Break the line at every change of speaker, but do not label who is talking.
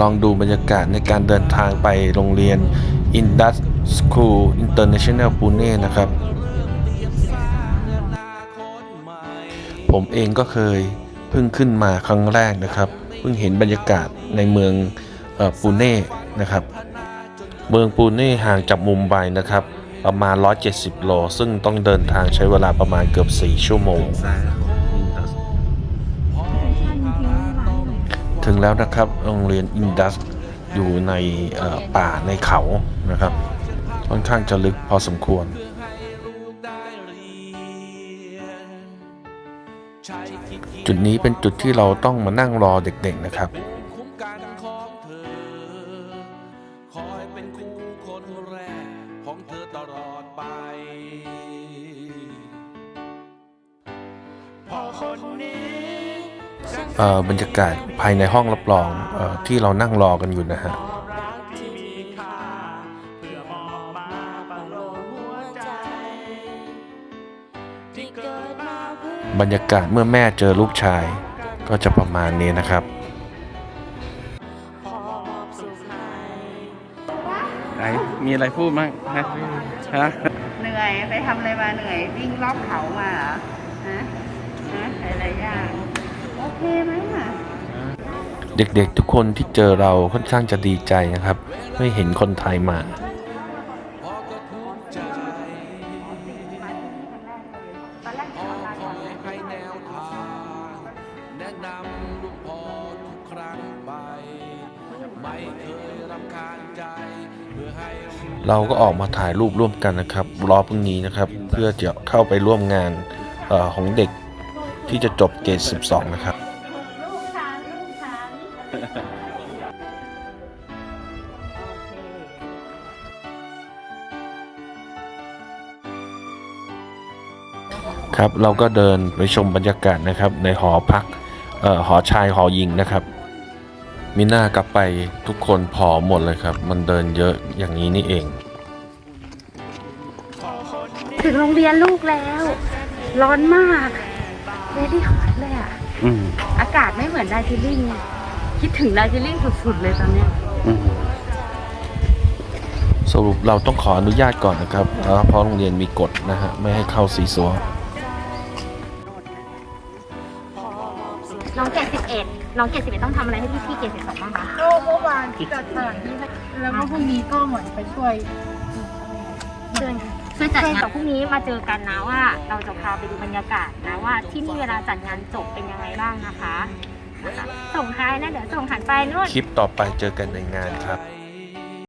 ลองดูบรรยากาศในการเดินทางไปโรงเรียน Indus School International Pune นะครับ ผมเองก็เคยเพิ่งขึ้นมาครั้งแรกนะครับ เพิ่งเห็นบรรยากาศในเมืองอปูเน่นะครับ เมืองปูเน่ห่างจากมุมไบนะครับ ประมาณ 170 โล ซึ่งต้องเดินทางใช้เวลาประมาณเกือบ 4 ชั่วโมง ถึงแล้วนะครับ โรงเรียนอินดัสอยู่ในป่าในเขานะครับ ค่อนข้างจะลึกพอสมควร จุดนี้เป็นจุดที่เราต้องมานั่งรอเด็กๆนะครับ
คุ้มกันของเธอคอเป็น
บรรยากาศภายในห้องรับรองเออที่เรานั่งรอกันอยู่นะฮะ
รักที่มีค่าเพื่อมอบมาประโลมหัวใจที่เกิดมาเพื่อบ
รรยากาศเมื่อแม่เจอลูกชายก็จะประมาณนี้นะครับ
พอมอบสุขให้
ไหนมีอะไรพูดมั้งฮะฮะ
เหนื่อยไปทำอะไรมาเหนื่อยวิ่งรอบเขามาเหรอฮะฮะหลายๆอย่าง เคไหมอะ
เด็กๆทุกคนที่เจอเราค่อนข้างจะดีใจนะครับ ไม่เห็นคนไทยมา
เรา
ก็ออกมาถ่ายรูปร่วมกันนะครับ รอพรุ่งนี้นะครับ เพื่อจะเข้าไปร่วมงานออของเด็กที่จะจบเกรด12 นะครับ
ค
ครับเราก็เดินไปชมบรรยากาศนะครับ ในหอพักเอ่อหอชายหอหญิงนะครับ มิน่ากลับไปทุกคนผอมหมดเลยครับ มันเดินเยอะอย่างนี้นี่เอง
ถึงโรงเรียนลูกแล้ว ร้อนมากเรดี้ฮอตเลยอะ
อืม
อากาศไม่เหมือนดาร์จิลิง คิดถึงดาร์จิลิงสุดๆเลยตอนเนี้ย
อืม
สรุปเราต้องขออนุญาตก่อนนะครับเอ่อเพราะโรงเรียนมีกฎนะฮะไม่ให้เข้าสีสัว
น้องเกรดสิบเอ็ดน้องเกรดสิบเอ็ดต้องทำอะไรให้พี่พี่ๆเกรดสิบสองบ้างคะ
ก็เมื่อวานจัดสถานที่ให้แล้วก็พรุ่งนี้ก็เหมือนไปช่วย
ช่วยช่วยจัดงานพรุ่งนี้มาเจอกันนะว่า เราจะพาไปดูบรรยากาศนะว่าที่นี่เวลาจัดงานจบเป็นยังไงบ้างนะคะ นะคะส่งท้ายนะเดี๋ยวส่งหันไปนู่น
คลิปต่อไปเจอกันในงานครับ